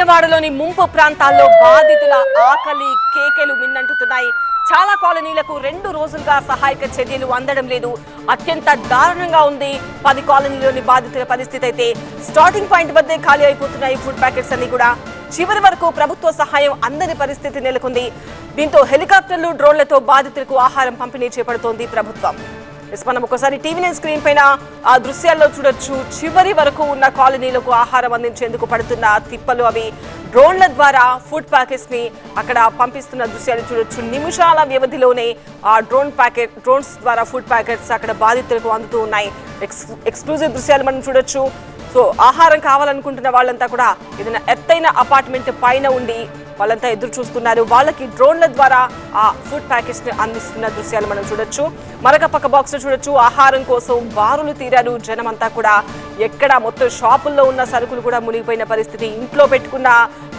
విజయవాడలోని ముంపు ప్రాంతాల్లో బాధితుల ఆకలి కేకెలు మిన్నంటుతున్నాయి. చాలా కాలనీలకు రెండు రోజులుగా సహాయక చర్యలు అందడం లేదు. అత్యంత దారుణంగా ఉంది. పది కాలనీలోని బాధితుల పరిస్థితి అయితే స్టార్టింగ్ పాయింట్ వద్దే ఖాళీ అయిపోతున్నాయి ఫుడ్ ప్యాకెట్స్ అన్ని కూడా. చివరి వరకు ప్రభుత్వ సహాయం అందని పరిస్థితి నెలకొంది. దీంతో హెలికాప్టర్లు డ్రోన్లతో బాధితులకు ఆహారం పంపిణీ చేపడుతోంది ప్రభుత్వం. ఎస్ మనం ఒకసారి టీవీ నైన్ స్క్రీన్ పైన ఆ దృశ్యాల్లో చూడొచ్చు. చివరి వరకు ఉన్న కాలనీలకు ఆహారం అందించేందుకు పడుతున్న తిప్పలు అవి డ్రోన్ల ద్వారా ఫుడ్ ప్యాకెట్స్ని అక్కడ పంపిస్తున్న దృశ్యాలు చూడొచ్చు. నిమిషాల వ్యవధిలోనే ఆ డ్రోన్ ప్యాకెట్ డ్రోన్స్ ద్వారా ఫుడ్ ప్యాకెట్స్ అక్కడ బాధితులకు అందుతూ ఉన్నాయి. ఎక్స్ ఎక్స్క్లూజివ్ దృశ్యాలు మనం చూడొచ్చు. సో ఆహారం కావాలనుకుంటున్న వాళ్ళంతా కూడా ఏదైనా ఎత్తైన అపార్ట్మెంట్ పైన ఉండి వాళ్ళంతా ఎదురు చూస్తున్నారు. వాళ్ళకి డ్రోన్ల ద్వారా ఆ ఫుడ్ ప్యాకెట్స్ని అందిస్తున్న దృశ్యాలు మనం చూడొచ్చు. మరొక పక్క బాక్స్ చూడొచ్చు. ఆహారం కోసం బారులు తీరారు. జనం అంతా కూడా ఎక్కడ మొత్తం షాపుల్లో ఉన్న సరుకులు కూడా మునిగిపోయిన పరిస్థితి. ఇంట్లో పెట్టుకున్న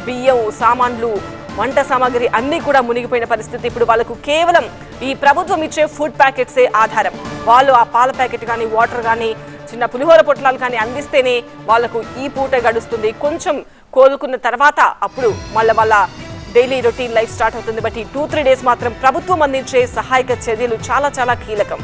బియ్యం సామాన్లు వంట సామాగ్రి అన్నీ కూడా మునిగిపోయిన పరిస్థితి. ఇప్పుడు వాళ్ళకు కేవలం ఈ ప్రభుత్వం ఇచ్చే ఫుడ్ ప్యాకెట్సే ఆధారం. వాళ్ళు ఆ పాల ప్యాకెట్ కానీ వాటర్ కానీ చిన్న పులిహోర పొట్లాలు కానీ అందిస్తేనే వాళ్ళకు ఈ పూట గడుస్తుంది. కొంచెం కోలుకున్న తర్వాత అప్పుడు మళ్ళీ వాళ్ళ డైలీ రొటీన్ లైఫ్ స్టార్ట్ అవుతుంది. బట్ ఈ టూ త్రీ డేస్ మాత్రం ప్రభుత్వం అందించే సహాయక చర్యలు చాలా చాలా కీలకం.